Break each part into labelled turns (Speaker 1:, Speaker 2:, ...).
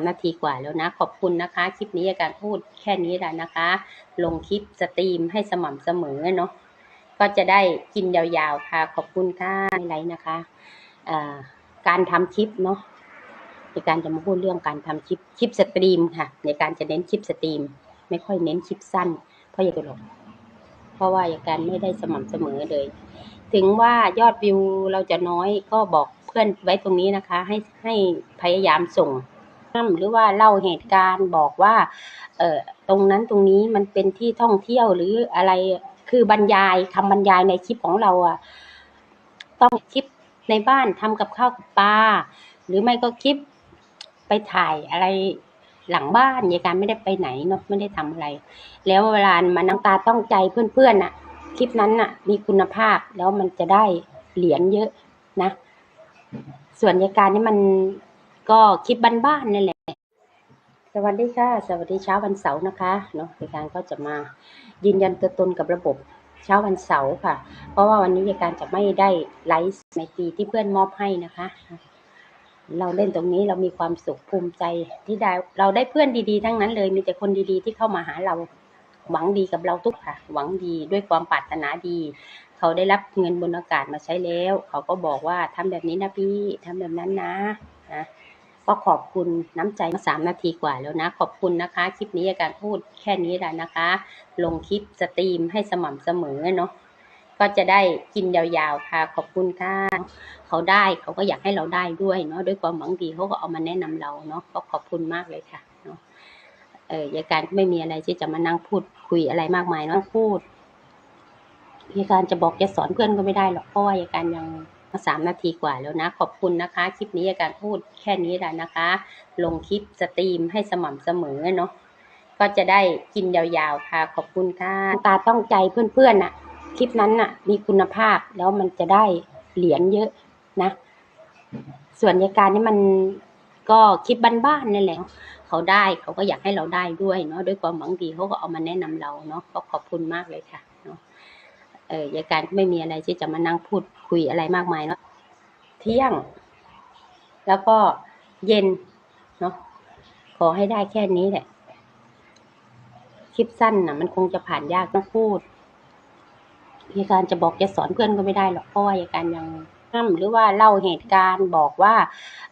Speaker 1: ามนาทีกว่าแล้วนะ ขอบคุณนะคะ คลิปนี้อาการพูดแค่นี้แหละนะคะ ลงคลิปสตรีมให้สม่ำเสมอเนาะก็จะได้กินยาวๆค่ะ ขอบคุณค่ะไลน์นะคะการทำคลิปเนาะในการจะมาพูดเรื่องการทำคลิปคลิปสตรีมค่ะ ในการจะเน้นคลิปสตรีม ไม่ค่อยเน้นคลิปสั้น เพราะอย่าไปหลงเพราะว่าอย่างการไม่ได้สม่ำเสมอเลย ถึงว่ายอดวิวเราจะน้อยก็บอกเพื่อนไว้ตรงนี้นะคะ ให้ให้พยายามส่ง หรือว่าเล่าเหตุการณ์บอกว่าเออตรงนั้นตรงนี้มันเป็นที่ท่องเที่ยวหรืออะไรคือบรรยายคำบรรยายในคลิปของเราอะต้องคลิปในบ้านทำกับข้าวกับปลาหรือไม่ก็คลิปไปถ่ายอะไรหลังบ้านยายการไม่ได้ไปไหนเนาะไม่ได้ทำอะไร แล้วเวลามานั่งตาต้องใจเพื่อนๆน่ะ คลิปนั้นน่ะ มีคุณภาพแล้วมันจะได้เหรียญเยอะนะ ส่วนยายการนี่มัน ก็คลิปบ้านๆนั่นแหละ สวัสดีค่ะ สวัสดีเช้าวันเสาร์นะคะเนาะยายการก็จะมายืนยันตัวตนกับระบบเช้าวันเสาร์ค่ะ เพราะว่าวันนี้ยายการจะไม่ได้ไลฟ์ในปีที่เพื่อนมอบให้นะคะ เราเล่นตรงนี้เรามีความสุขภูมิใจที่ได้เราได้เพื่อนดีๆ ทั้งนั้นเลย มีแต่คนดีๆ ที่เข้ามาหาเราหวังดีกับเราทุกค่ะ หวังดีด้วยความปรารถนาดี เขาได้รับเงินบนอากาศมาใช้แล้ว เขาก็บอกว่าทำแบบนี้นะพี่ทำแบบนั้นนะนะ ก็ขอบคุณน้ำใจมาสามนาทีกว่าแล้วนะ ขอบคุณนะคะ คลิปนี้อาการพูดแค่นี้แหละนะคะ ลงคลิปสตรีมให้สม่ำเสมอเนาะก็จะได้กินยาวๆค่ะ ขอบคุณค่ะเขาได้เขาก็อยากให้เราได้ด้วยเนาะด้วยความหวังดีเขาก็เอามาแนะนำเราเนาะก็ขอบคุณมากเลยค่ะเนาะเออยายการก็ไม่มีอะไรที่จะมานั่งพูดคุยอะไรมากมายเนาะพูดยายการจะบอกจะสอนเพื่อนก็ไม่ได้หรอกเพราะว่ายายการยัง สามนาทีกว่าแล้วนะ ขอบคุณนะคะ คลิปนี้ยาการพูดแค่นี้แหละนะคะ ลงคลิปสตรีมให้สม่ำเสมอเนาะก็จะได้กินยาวๆค่ะ ขอบคุณค่ะตาต้องใจเพื่อนๆน่ะ คลิปนั้นน่ะ มีคุณภาพแล้วมันจะได้เหรียญเยอะนะ ส่วนยาการนี่มันก็คลิปบ้านๆนั่นแหละเขาได้เขาก็อยากให้เราได้ด้วยเนาะด้วยความหวังดีเขาก็เอามาแนะนำเราเนาะก็ขอบคุณมากเลยค่ะ เออยายการก็ไม่มีอะไรที่จะมานั่งพูดคุยอะไรมากมายเนาะเที่ยง แล้วก็เย็นเนาะขอให้ได้แค่นี้แหละ คลิปสั้นน่ะ มันคงจะผ่านยากต้องพูดยายการจะบอกจะสอนเพื่อนก็ไม่ได้หรอกเพราะว่ายายการยังห้ามหรือว่าเล่าเหตุการณ์บอกว่า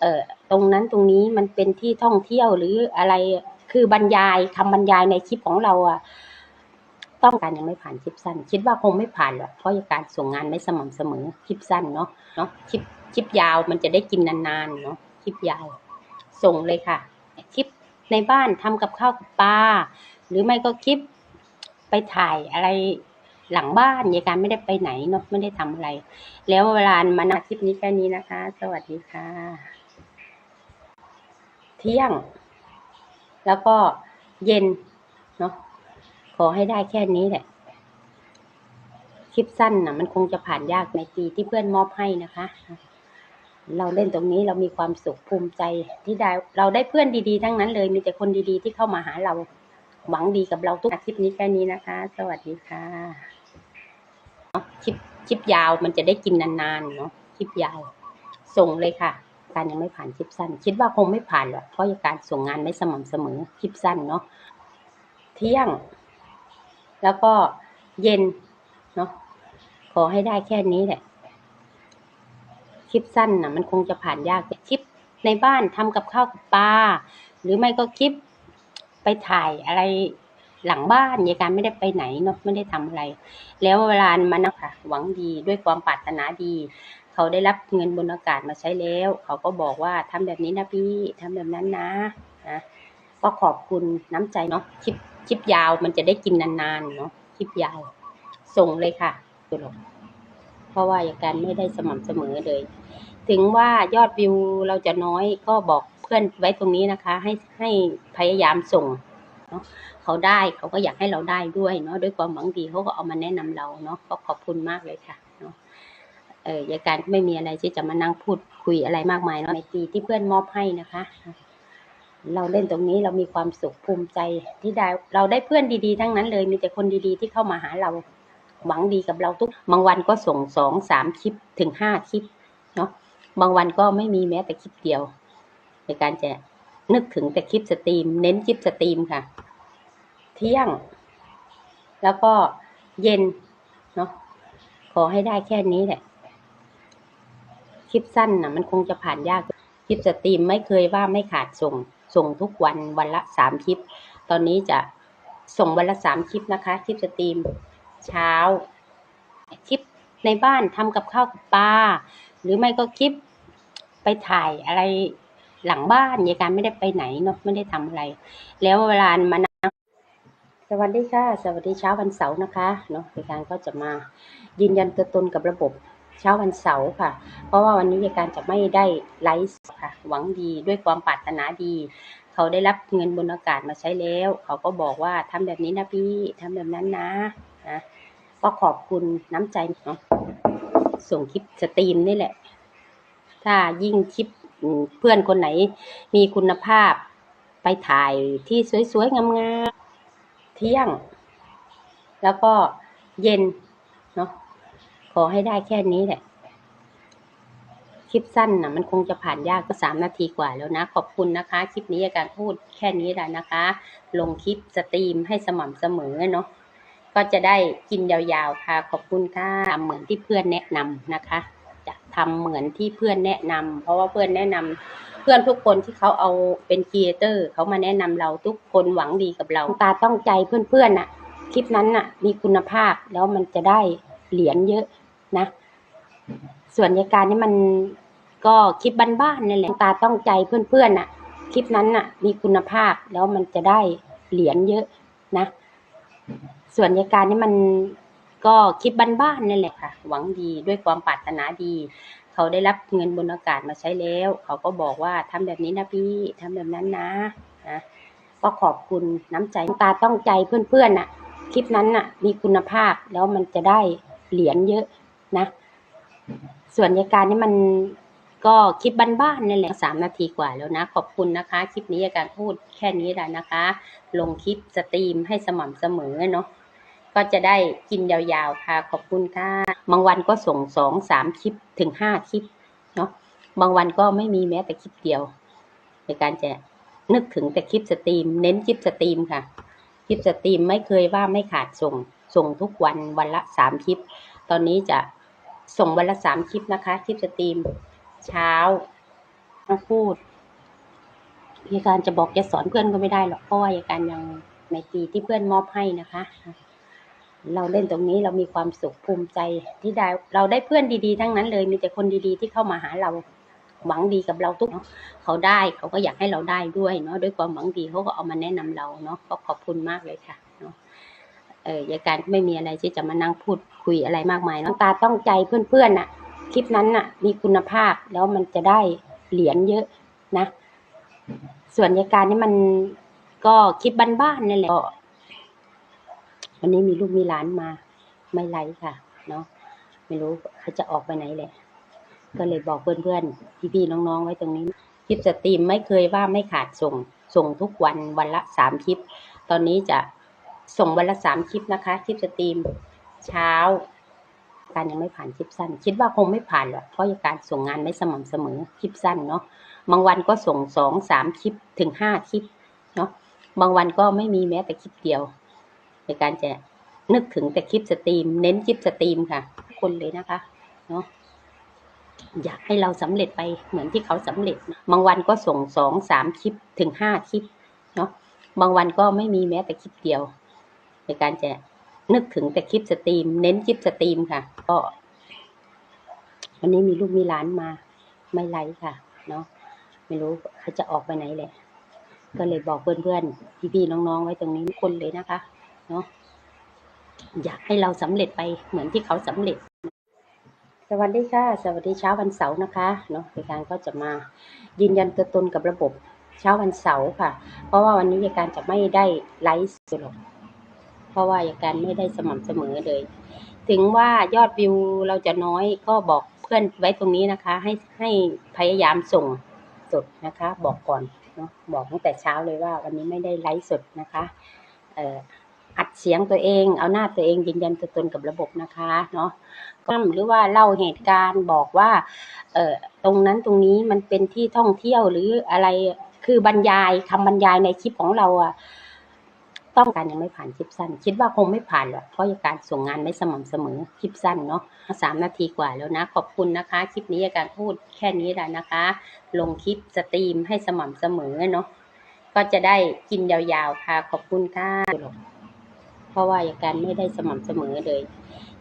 Speaker 1: เออตรงนั้นตรงนี้มันเป็นที่ท่องเที่ยวหรืออะไรคือบรรยายคำบรรยายในคลิปของเราอะ ต้องการยังไม่ผ่านคลิปสั้น คิดว่าคงไม่ผ่านหรอกเพราะการส่งงานไม่สม่ำเสมอคลิปสั้นเนาะเนาะคลิปคลิปยาวมันจะได้กินนานๆเนาะคลิปยาว ส่งเลยค่ะ คลิปในบ้านทำกับข้าวกับปลาหรือไม่ก็คลิปไปถ่ายอะไรหลังบ้านยายการไม่ได้ไปไหนเนาะไม่ได้ทำอะไร แล้วเวลามานาคลิปนี้แค่นี้นะคะ สวัสดีค่ะ เที่ยง แล้วก็เย็นเนาะ ขอให้ได้แค่นี้แหละ คลิปสั้นน่ะมันคงจะผ่านยากในปีที่เพื่อนมอบให้นะคะ เราเล่นตรงนี้เรามีความสุขภูมิใจที่ได้เราได้เพื่อนดีๆ ทั้งนั้นเลย มีแต่คนดีๆ ที่เข้ามาหาเราหวังดีกับเราทุกคลิปนี้แค่นี้นะคะ สวัสดีค่ะคลิปคลิปยาวมันจะได้กินนานๆเนาะคลิปยาว ส่งเลยค่ะ การยังไม่ผ่านคลิปสั้น คิดว่าคงไม่ผ่านหรอกเพราะการส่งงานไม่สม่ำเสมอคลิปสั้นเนาะเที่ยง แล้วก็เย็นเนาะขอให้ได้แค่นี้แหละคลิปสั้นน่ะมันคงจะผ่านยากแต่คลิปในบ้านทำกับข้าวกับปลาหรือไม่ก็คลิปไปถ่ายอะไรหลังบ้านยายการไม่ได้ไปไหนเนาะไม่ได้ทำอะไร แล้วเวลามานะค่ะหวังดีด้วยความปรารถนาดี เขาได้รับเงินบนอากาศมาใช้แล้ว เขาก็บอกว่าทำแบบนี้นะพี่ทำแบบนั้นนะนะก็ขอบคุณน้ำใจเนาะคลิป คลิปยาวมันจะได้กินนานๆเนาะคลิปยาว ส่งเลยค่ะตัวลงเพราะว่าอย่างการไม่ได้สม่ำเสมอเลย ถึงว่ายอดวิวเราจะน้อยก็บอกเพื่อนไว้ตรงนี้นะคะ ให้ให้พยายามส่งเนาะเขาได้เขาก็อยากให้เราได้ด้วยเนาะด้วยความหวังดีเขาก็เอามาแนะนำเราเนาะก็ขอบคุณมากเลยค่ะเนาะเออยายการก็ไม่มีอะไรที่จะมานั่งพูดคุยอะไรมากมายเนาะในปีที่เพื่อนมอบให้นะคะ เราเล่นตรงนี้เรามีความสุขภูมิใจที่ได้เราได้เพื่อนดีๆ ทั้งนั้นเลยมีแต่คนดีๆ ที่เข้ามาหาเราหวังดีกับเราทุกบางวันก็ส่งสองสามคลิปถึงห้าคลิปเนาะบางวันก็ไม่มีแม้แต่คลิปเดียว ในการจะนึกถึงแต่คลิปสตรีม เน้นคลิปสตรีมค่ะ เที่ยง แล้วก็เย็นเนาะขอให้ได้แค่นี้แหละคลิปสั้นนะมันคงจะผ่านยากคลิปสตรีมไม่เคยว่าไม่ขาดส่ง ส่งทุกวันวันละสามคลิป ตอนนี้จะส่งวันละสามคลิปนะคะคลิปสตรีมเช้าคลิปในบ้านทำกับข้าวกับปลาหรือไม่ก็คลิปไปถ่ายอะไรหลังบ้านยายการไม่ได้ไปไหนเนาะไม่ได้ทำอะไร แล้วเวลามานั่งสวัสดีค่ะ สวัสดีเช้าวันเสาร์นะคะเนาะยายการก็จะมายืนยันตัวตนกับระบบ เช้าวันเสาร์ค่ะ เพราะว่าวันนี้ยายการจะไม่ได้ไลฟ์ค่ะ หวังดีด้วยความปรารถนาดี เขาได้รับเงินบนอากาศมาใช้แล้ว เขาก็บอกว่าทำแบบนี้นะพี่ทำแบบนั้นนะนะก็ขอบคุณน้ำใจเนาะส่งคลิปสตรีมนี่แหละ ถ้ายิ่งคลิปเพื่อนคนไหนมีคุณภาพไปถ่ายที่สวยๆงามๆเที่ยง แล้วก็เย็น ขอให้ได้แค่นี้แหละ คลิปสั้นนะมันคงจะผ่านยากก็สามนาทีกว่าแล้วนะ ขอบคุณนะคะ คลิปนี้อาการพูดแค่นี้แหละนะคะ ลงคลิปสตรีมให้สม่ำเสมอเนาะก็จะได้กินยาวๆค่ะ ขอบคุณค่ะทำเหมือนที่เพื่อนแนะนำนะคะ จะทำเหมือนที่เพื่อนแนะนำเพราะว่าเพื่อนแนะนำเพื่อนทุกคนที่เขาเอาเป็นครีเอเตอร์เขามาแนะนำเราทุกคนหวังดีกับเราตาต้องใจเพื่อนๆน่ะ คลิปนั้นน่ะ มีคุณภาพแล้วมันจะได้เหรียญเยอะ นะ ส่วนยการนี่มันก็คลิปบ้านๆนี่แหละตาต้องใจเพื่อนๆน่ะ คลิปนั้นน่ะ มีคุณภาพแล้วมันจะได้เหรียญเยอะนะ ส่วนยการนี่มันก็คลิปบ้านๆนี่แหละค่ะ หวังดีด้วยความปรารถนาดี เขาได้รับเงินบนอากาศมาใช้แล้ว เขาก็บอกว่าทำแบบนี้นะพี่ทำแบบนั้นนะนะก็ขอบคุณน้ำใจตาต้องใจเพื่อนๆน่ะ คลิปนั้นน่ะ มีคุณภาพแล้วมันจะได้เหรียญเยอะ นะ ส่วนยายการนี่มันก็คลิปบ้านๆนี่แหละสามนาทีกว่าแล้วนะ ขอบคุณนะคะ คลิปนี้ยาการพูดแค่นี้แหละนะคะ ลงคลิปสตรีมให้สม่ำเสมอเนาะก็จะได้กินยาวๆค่ะ ขอบคุณค่ะ บางวันก็ส่งสองสามคลิปถึงห้าคลิปเนาะบางวันก็ไม่มีแม้แต่คลิปเดียว ในการจะนึกถึงแต่คลิปสตรีม เน้นคลิปสตรีมค่ะ คลิปสตรีมไม่เคยว่าไม่ขาดส่ง ส่งทุกวันวันละสามคลิป ตอนนี้จะ ส่งวันละสามคลิปนะคะ คลิปสตรีม เช้าต้องพูดยายการจะบอกจะสอนเพื่อนก็ไม่ได้หรอกเพราะว่ายายการยังในปีที่เพื่อนมอบให้นะคะ เราเล่นตรงนี้เรามีความสุขภูมิใจที่ได้เราได้เพื่อนดีๆ ทั้งนั้นเลย มีแต่คนดีๆ ที่เข้ามาหาเราหวังดีกับเราทุกเนาะเขาได้เขาก็อยากให้เราได้ด้วยเนาะด้วยความหวังดีเขาก็เอามาแนะนำเราเนาะก็ขอบคุณมากเลยค่ะ เออยายการไม่มีอะไรที่จะมานั่งพูดคุยอะไรมากมายเนาะตาต้องใจเพื่อนๆน่ะ คลิปนั้นน่ะ มีคุณภาพแล้วมันจะได้เหรียญเยอะนะ ส่วนยายการนี่มันก็คลิปบ้านๆนี่แหละวันนี้มีลูกมีหลานมา ไม่ไลฟ์ค่ะ เนาะไม่รู้เขาจะออกไปไหนแหละ ก็เลยบอกเพื่อนๆพี่ๆน้องๆไว้ตรงนี้คลิปสตรีมไม่เคยว่าไม่ขาดส่ง ส่งทุกวันวันละสามคลิป ตอนนี้จะ ส่งวันละสามคลิปนะคะคลิปสตรีมเช้า การยังไม่ผ่านคลิปสั้น คิดว่าคงไม่ผ่านหรอกเพราะการส่งงานไม่สม่ำเสมอคลิปสั้นเนาะบางวันก็ส่งสองสามคลิปถึงห้าคลิปเนาะบางวันก็ไม่มีแม้แต่คลิปเดียว ในการจะนึกถึงแต่คลิปสตรีม เน้นคลิปสตรีมค่ะคนเลยนะคะเนาะอยากให้เราสำเร็จไปเหมือนที่เขาสำเร็จ บางวันก็ส่งสองสามคลิปถึงห้าคลิปเนาะบางวันก็ไม่มีแม้แต่คลิปเดียว ในการจะนึกถึงแต่คลิปสตรีม เน้นคลิปสตรีมค่ะ ก็วันนี้มีลูกมีหลานมา ไม่ไลฟ์ค่ะ เนาะไม่รู้เขาจะออกไปไหนแหละ ก็เลยบอกเพื่อนๆพี่ๆน้องๆไว้ตรงนี้ทุกคนเลยนะคะ เนาะอยากให้เราสำเร็จไปเหมือนที่เขาสำเร็จ สวัสดีค่ะ สวัสดีเช้าวันเสาร์นะคะ เนาะรายการก็จะมายืนยันตัวตนกับระบบเช้าวันเสาร์ค่ะ เพราะว่าวันนี้รายการจะไม่ได้ไลฟ์สด เพราะว่าราการไม่ได้สม่ำเสมอเลย ถึงว่ายอดวิวเราจะน้อยก็บอกเพื่อนไว้ตรงนี้นะคะ ให้ให้พยายามส่งสดนะคะ บอกก่อนเนาะบอกตั้งแต่เช้าเลยว่าวันนี้ไม่ได้ไลฟ์สดนะคะเอ่ออัดเสียงตัวเองเอาหน้าตัวเองยืนยันตัวตนกับระบบนะคะเนาะก็หรือว่าเล่าเหตุการณ์บอกว่าเอ่อตรงนั้นตรงนี้มันเป็นที่ท่องเที่ยวหรืออะไรคือบรรยายคำบรรยายในคลิปของเราอะ ต้องการยังไม่ผ่านคลิปสั้น คิดว่าคงไม่ผ่านหรอกเพราะการส่งงานไม่สม่ำเสมอคลิปสั้นเนาะสามนาทีกว่าแล้วนะ ขอบคุณนะคะ คลิปนี้อาการพูดแค่นี้แหละนะคะ ลงคลิปสตรีมให้สม่ำเสมอเนาะก็จะได้กินยาวๆค่ะ ขอบคุณค่ะเพราะว่าอาการไม่ได้สม่ำเสมอเลย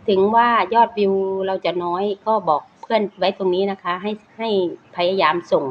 Speaker 1: ถึงว่ายอดวิวเราจะน้อยก็บอกเพื่อนไว้ตรงนี้นะคะ ให้ให้พยายามส่ง